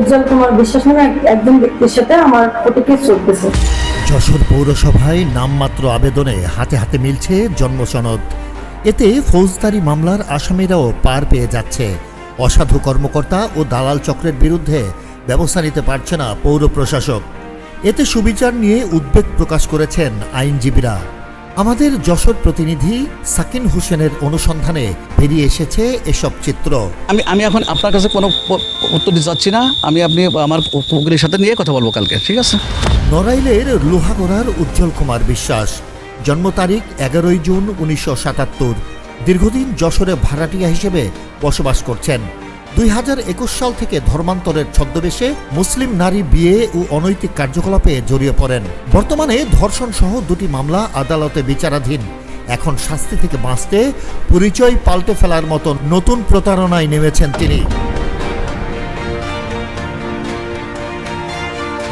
উজ্জ্বল কুমার বিশ্বাস নামে একজন ব্যক্তির সাথে আমার কোর্টে চলতেছে। যশোর পৌরসভায় নামমাত্র আবেদনে হাতে হাতে মিলছে জন্মসনদ এতে ফৌজদারি মামলার আসামিরাও পার পেয়ে যাচ্ছে। অসাধু কর্মকর্তা ও দালাল চক্রের বিরুদ্ধে ব্যবস্থা নিতে পারছে না পৌর প্রশাসক। এতে সুবিচার নিয়ে উদ্বেগ প্রকাশ করেছেন আইনজীবীরা। আমাদের যশোর প্রতিনিধি সাকিন হোসেনের অনুসন্ধানে বেরিয়ে এসেছে এসব চিত্র। আমি আমি এখন আপনার কাছে কোনো উত্তর দিতে চাচ্ছি না। আমি আপনি আমার উকিলের সাথে নিয়ে কথা বলব কালকে ঠিক আছে? নড়াইলের লোহাগড়ার উজ্জ্বল কুমার বিশ্বাস জন্ম তারিখ এগারোই জুন উনিশশো সাতাত্তর। দীর্ঘদিন যশোরে ভাড়াটিয়া হিসেবে বসবাস করছেন। দুই হাজার একুশ সাল থেকে ধর্মান্তরের ছদ্মবেশে মুসলিম নারী বিয়ে ও অনৈতিক কার্যকলাপে জড়িয়ে পড়েন। বর্তমানে ধর্ষণ সহ দুটি মামলা আদালতে বিচারাধীন। এখন শাস্তি থেকে বাঁচতে পরিচয় পাল্টে ফেলার মতো নতুন প্রতারণায় নেমেছেন তিনি।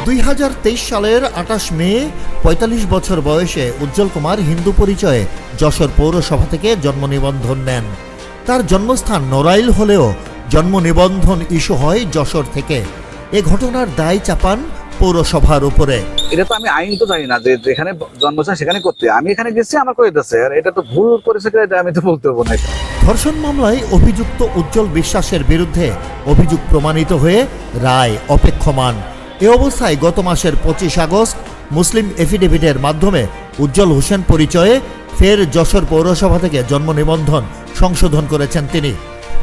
দুই হাজার তেইশ সালের আঠাশ মে, পঁয়তাল্লিশ বছর বয়সে উজ্জ্বল কুমার হিন্দু পরিচয়ে যশোর পৌরসভা থেকে জন্ম নিবন্ধন নেন। তার জন্মস্থান নড়াইল হলেও জন্ম নিবন্ধন ইস্যু হয় যশোর থেকে। এ ঘটনার দায় চাপান পৌরসভার উপরে। এটা তো আমি আইন তো জানি না যে যেখানে জন্মস্থান সেখানে করতে। আমি এখানে গেছি আমার করে দিচ্ছে আর এটা তো ভুল করেছে এটা আমি তো বলতে পারব না ধর্ষণ মামলায় অভিযুক্ত উজ্জ্বল বিশ্বাসের বিরুদ্ধে অভিযোগ প্রমাণিত হয়ে রায় অপেক্ষমান। এ অবস্থায় গত মাসের পঁচিশ আগস্ট মুসলিম এফিডেভিটের মাধ্যমে উজ্জ্বল হোসেন পরিচয়ে ফের যশোর পৌরসভা থেকে জন্ম নিবন্ধন সংশোধন করেছেন তিনি।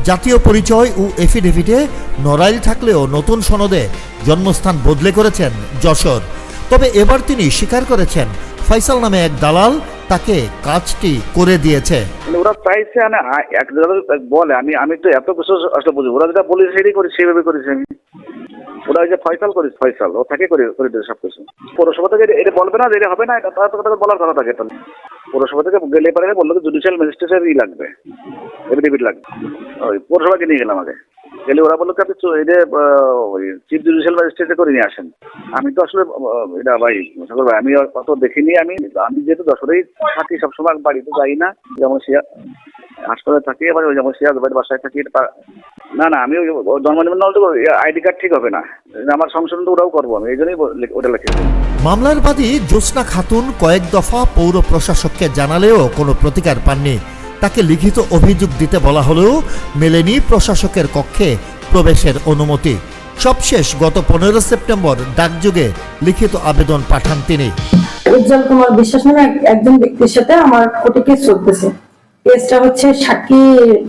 জাতীয় পরিচয় ও এফিডেভিটে নড়াইল থাকলেও নতুন সনদে জন্মস্থান বদলে করেছেন যশোর। তবে এবার তিনি স্বীকার করেছেন, ফয়সাল নামে এক দালাল তাকে কাজটি করে দিয়েছে। মানে ওরা চাইছে মানে বলে, আমি আমি তো এত কিছু আসলে বুঝি, ওরা যেটা বলেছে সেটাই করি সেভাবে করেছি। আমি ওরা যে ফয়সাল করিস ফয়সাল, ও থাকে করে করে দিয়েছে সব কিছু পৌরসভা থেকে এটা- বলবে না যে এটা হবে না, এটা তার বলার কথা থাকে তাহলে পৌরসভা থেকে গেলে পারে বলল জুডিশিয়াল ম্যাজিস্ট্রেটের ই লাগবে। এফিডেভিট লাগবে। ওই পৌরসভাকে নিয়ে গেলাম আগে। গেলে ওরা বলল আপনি ওই চিফ জুডিশিয়াল ম্যাজিস্ট্রেটে করে নিয়ে আসেন। আমি তো আসলে এটা ভাই সাগর ভাই আমি অত দেখিনি আমি। আমি যেহেতু যশোরেই থাকি, সবসময় বাড়িতে যাই না। যেমন সে হাসপাতালে থাকি এবার ওই যেমন সিরাজ ভাইয়ের বাসায় থাকি না না, আমি ওই জন্ম নিবন্ধন আইডি কার্ড ঠিক হবে না। আমার সংশোধন তো ওটাও করব, আমি এই জন্যই ওটা লিখেছি। মামলার বাদী জ্যোৎস্না খাতুন কয়েক দফা পৌর প্রশাসককে জানালেও কোনো প্রতিকার পাননি। তাকে লিখিত অভিযোগ দিতে বলা হলেও মেলেনি প্রশাসকের কক্ষে প্রবেশের অনুমতি। সবশেষ গত পনেরো সেপ্টেম্বর ডাকযোগে লিখিত আবেদন পাঠান তিনি। উজ্জ্বল কুমার বিশ্বাস নামে একজন ব্যক্তির সাথে আমার কোর্টে কেস চলতেছে। কেসটা হচ্ছে সাক্ষী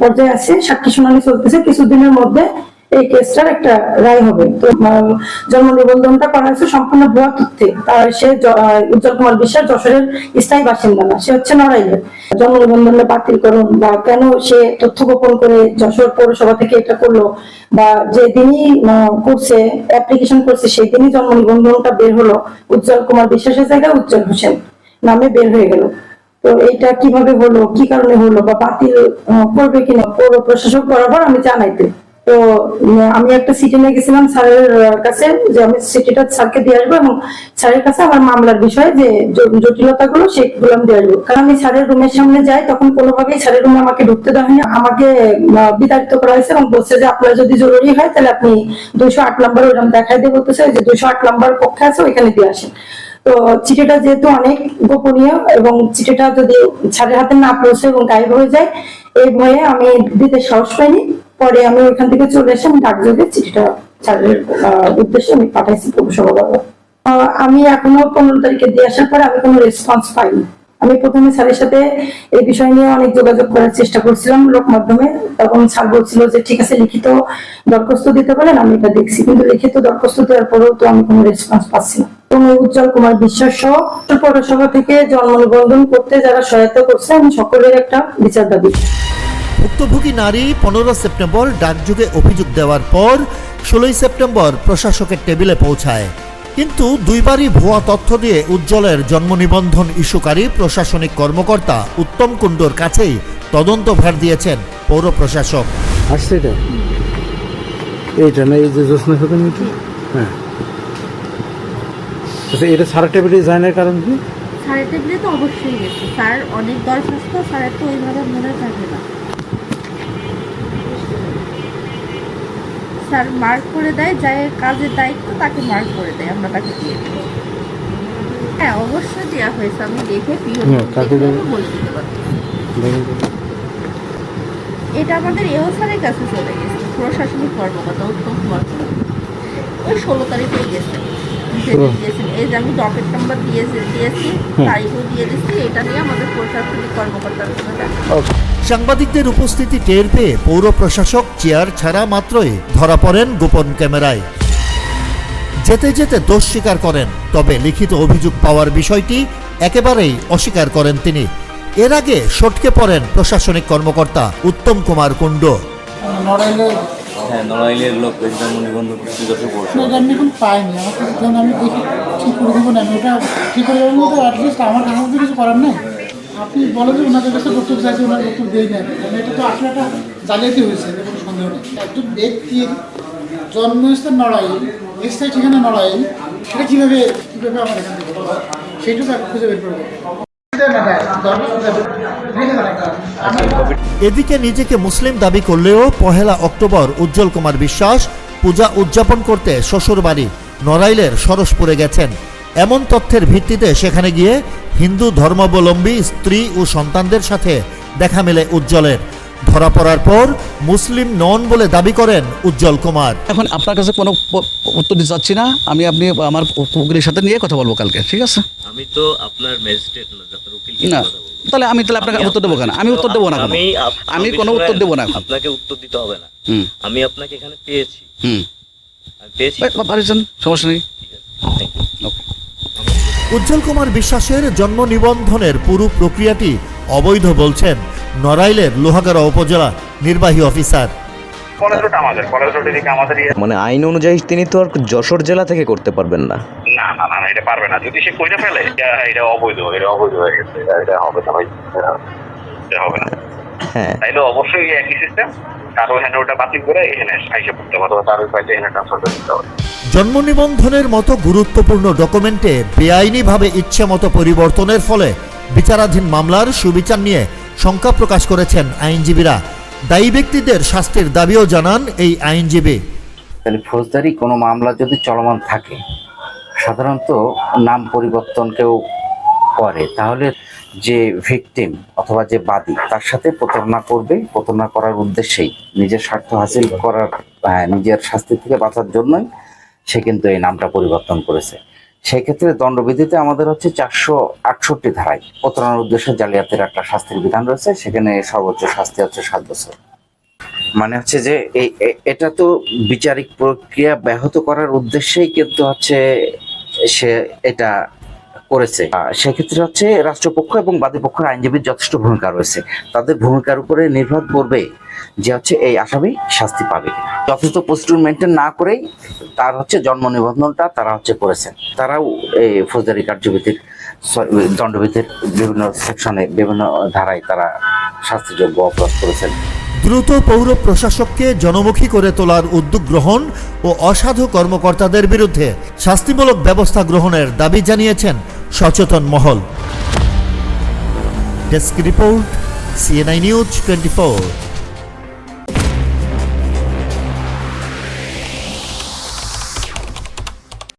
পর্যায়ে আছে, সাক্ষী শুনানি চলতেছে কিছুদিনের মধ্যে। এই কেসটার একটা রায় হবে। তো জন্ম নিবন্ধনটা করা হয়েছে সম্পূর্ণ ভুয়া তথ্যে সে উজ্জ্বল কুমার বিশ্বাস যশোরের স্থায়ী বাসিন্দা না সে হচ্ছে নড়াইলের জন্ম নিবন্ধনটা বাতিল করুন বা কেন সে তথ্য গোপন করে যশোর পৌরসভা থেকে এটা করল বা যে দিনই করছে অ্যাপ্লিকেশন করছে সেই দিনই জন্ম নিবন্ধনটা বের হলো উজ্জ্বল কুমার বিশ্বাসের জায়গায় উজ্জ্বল হোসেন নামে বের হয়ে গেল। তো এইটা কীভাবে হলো, কি কারণে হলো বা বাতিল করবে কিনা, পৌর প্রশাসক বরাবর আমি জানাইতে তো আমি একটা সিটি নিয়ে গেছিলাম স্যারের কাছে যে আমি সিটিটা স্যারকে দিয়ে আসব এবং স্যারের কাছে আমার মামলার বিষয়ে যে জটিলতা গুলো সেগুলো আমি দিয়ে আসব। কারণ আমি স্যারের রুমের সামনে যাই, তখন কোনোভাবেই স্যারের রুমে আমাকে ঢুকতে দেওয়া হয়নি। আমাকে বিতাড়িত করা হয়েছে এবং বলছে যে আপনার যদি জরুরি হয়, তাহলে আপনি দুইশো আট নম্বর ওইরকম দেখাই দিয়ে বলতেছে যে দুইশো আট নম্বর কক্ষে আছে, ওইখানে দিয়ে আসেন। তো চিঠিটা যেহেতু অনেক গোপনীয় এবং চিঠিটা যদি ছাড়ের হাতে না পৌঁছে এবং গায়েব হয়ে যায়, এই ভয়ে আমি দিতে সাহস পাইনি। পরে আমি ওইখান থেকে চলে এসে আমি ডাকযোগে চিঠিটা ছাড়ের উদ্দেশ্যে আমি পাঠাইছি পৌরসভা আমি এখনও পনেরো তারিখে দিয়ে আসার পরে আমি কোনো রেসপন্স পাইনি। আমি প্রথমে স্যারের সাথে এই বিষয় নিয়ে অনেক যোগাযোগ করার চেষ্টা করছিলাম লোক মাধ্যমে। তখন স্যার বলছিল যে, ঠিক আছে, লিখিত দরখাস্ত দিতে পারেন, আমি এটা দেখছি। কিন্তু লিখিত দরখাস্ত দেওয়ার পরেও তো আমি কোনো রেসপন্স পাচ্ছি না। উজ্জ্বল কুমার বিশ্বাস সহ পৌরসভা থেকে জন্ম নিবন্ধন করতে যারা সহায়তা করছে, আমি সকলের একটা বিচার দাবি। ভুক্তভোগী নারী পনেরো সেপ্টেম্বর ডাকযোগে অভিযোগ দেওয়ার পর ষোলোই সেপ্টেম্বর প্রশাসকের টেবিলে পৌঁছায়। কিন্তু দুইবারই ভুয়া তথ্য দিয়ে উজ্জ্বলের জন্ম নিবন্ধন ইস্যুকারী প্রশাসনিক কর্মকর্তা উত্তম কুণ্ডুর কাছেই তদন্ত ভার দিয়েছেন পৌর প্রশাসক। আসছে এটা? এইটা না এই যে খাতুন হ্যাঁ। আচ্ছা এটা সারা টেবিলে ডিজাইনের কারণ কি? স্যারের টেবিলে তো অবশ্যই গেছে। স্যার অনেক দরখাস্ত স্যারের তো ওইভাবে মনে থাকে না। স্যার স্যার মার্ক করে দেয় যাই কাজের দায়িত্ব তাকে মার্ক করে দেয় আমরা তাকে দিয়ে দেবো হ্যাঁ অবশ্যই দেওয়া হয়েছে আমি দেখে এটা আমাদের এও স্যারের কাছে চলে গেছে প্রশাসনিক কর্মকর্তা উত্তম কর্মকর্তা। কুমার। ওই ষোলো তারিখে গেছে। ষোলো। দিয়েছেন এই যে আমি ডকেট নাম্বার দিয়েছি দিয়েছি তারিখও দিয়ে দিচ্ছি এটা নিয়ে আমাদের প্রশাসনিক কর্মকর্তার কাছে সাংবাদিকদের উপস্থিতি টের পেয়ে পৌর প্রশাসক চেয়ার ছাড়া মাত্রই ধরা পড়েন গোপন ক্যামেরায়। যেতে যেতে দোষ স্বীকার করেন তবে লিখিত অভিযোগ পাওয়ার বিষয়টি একেবারেই অস্বীকার করেন তিনি। এর আগে সটকে পড়েন প্রশাসনিক কর্মকর্তা উত্তম কুমার কুণ্ড। নড়াইলে হ্যাঁ নড়াইলের লোক পড়ছে আমি এখন পাইনি যখন আমি দেখি ঠিক করে দেবো না ওটা ঠিক করে দেবো তো অ্যাটলিস্ট আমার কাছে করার নেই। আপনি বলেন যে ওনাদের কাছে বক্তব্য চাইছে ওনার বক্তব্য দেই না এটা তো আসলে একটা জালিয়াতি হয়েছে কোনো সন্দেহ নেই। একজন ব্যক্তির জন্মস্থান স্থায়ী ঠিকানা সেটা কীভাবে কীভাবে আমার এখান থেকে হয়? খুঁজে বের করব। এদিকে নিজেকে মুসলিম দাবি করলেও পহেলা অক্টোবর উজ্জ্বল কুমার বিশ্বাস পূজা উদযাপন করতে শ্বশুরবাড়ি, নড়াইলের সরসপুরে গেছেন। এমন তথ্যের ভিত্তিতে সেখানে গিয়ে হিন্দু ধর্মাবলম্বী স্ত্রী ও সন্তানদের সাথে দেখা মেলে উজ্জ্বলের। ধরা পড়ার পর মুসলিম নন বলে দাবি করেন উজ্জ্বল কুমার। এখন আপনার কাছে কোনো উত্তর দিতে চাচ্ছি না। আমি আপনি আমার উকিলের সাথে নিয়ে কথা বলব কালকে ঠিক আছে? আমি তো আপনার ম্যাজিস্ট্রেট না উকিল না। তাহলে আমি তাহলে আপনাকে উত্তর দেবো কেন? আমি উত্তর দেবো না আমি আমি কোনো উত্তর দেবো না আপনাকে উত্তর দিতে হবে না। আমি আপনাকে এখানে পেয়েছি। হুম। পেয়েছি। বা- সমস্যা নেই। উজ্জ্বল কুমার বিশ্বাসের জন্ম নিবন্ধনের পুরো প্রক্রিয়াটি অবৈধ বলছেন। নড়াইলের লোহাগাড়া উপজেলা নির্বাহী অফিসার। ইয়ে মানে আইন অনুযায়ী তিনি তো আর যশোর জেলা থেকে করতে পারবেন না। না না না না, এটা পারবে না। যদি সে কইরে ফেলে এটা এটা অবৈধ এটা অবৈধ হয়ে গেছে। এটা- এটা হবে না ভাই এটা এটা হবে না। হ্যাঁ। তাইলে অবশ্যই একই সিস্টেম কারও এখানে ওটা বাতিল করে এখানে আইসে পড়তে হবে তার ওই ফাইলে এখানে ট্রান্সফার করে দিতে হবে। জন্ম নিবন্ধনের মতো গুরুত্বপূর্ণ ডকুমেন্টে বেআইনিভাবে ইচ্ছে মতো পরিবর্তনের ফলে বিচারাধীন মামলার সুবিচার নিয়ে শঙ্কা প্রকাশ করেছেন আইনজীবীরা। দায়ী ব্যক্তিদের শাস্তির দাবিও জানান এই আইনজীবী। তাহলে ফৌজদারি কোনো মামলা যদি চলমান থাকে, সাধারণত নাম পরিবর্তন কেউ করে, তাহলে যে ভিকটিম অথবা যে বাদী, তার সাথে প্রতারণা করবে। প্রতারণা করার উদ্দেশ্যেই নিজের স্বার্থ হাসিল করার নিজের শাস্তি থেকে বাঁচার জন্যই সে কিন্তু এই নামটা পরিবর্তন করেছে। সেক্ষেত্রে দণ্ডবিধিতে আমাদের হচ্ছে চারশো আটষট্টি ধারায় প্রতারণার উদ্দেশ্যে জালিয়াতির একটা শাস্তির বিধান রয়েছে, সেখানে সর্বোচ্চ শাস্তি হচ্ছে সাত বছর। মানে হচ্ছে যে এই এটা তো বিচারিক প্রক্রিয়া ব্যাহত করার উদ্দেশ্যেই কিন্তু হচ্ছে সে এটা করেছে। সেক্ষেত্রে হচ্ছে রাষ্ট্রপক্ষ এবং বাদীপক্ষের আইনজীবীর যথেষ্ট ভূমিকা রয়েছে। তাদের ভূমিকার উপরে নির্ভর করবে যে হচ্ছে এই আসামি শাস্তি পাবে যথেষ্ট প্রস্তুর মেনটেন না করেই তার হচ্ছে জন্ম নিবন্ধনটা তারা হচ্ছে করেছেন। তারাও এই ফৌজদারি কার্যবিধির দণ্ডবিধির বিভিন্ন সেকশনে বিভিন্ন ধারায় তারা শাস্তিযোগ্য অপরাধ করেছেন। দ্রুত পৌর প্রশাসককে জনমুখী করে তোলার উদ্যোগ গ্রহণ ও অসাধু কর্মকর্তাদের বিরুদ্ধে শাস্তিমূলক ব্যবস্থা গ্রহণের দাবি জানিয়েছেন সচেতন মহল। Desk report CNI news twenty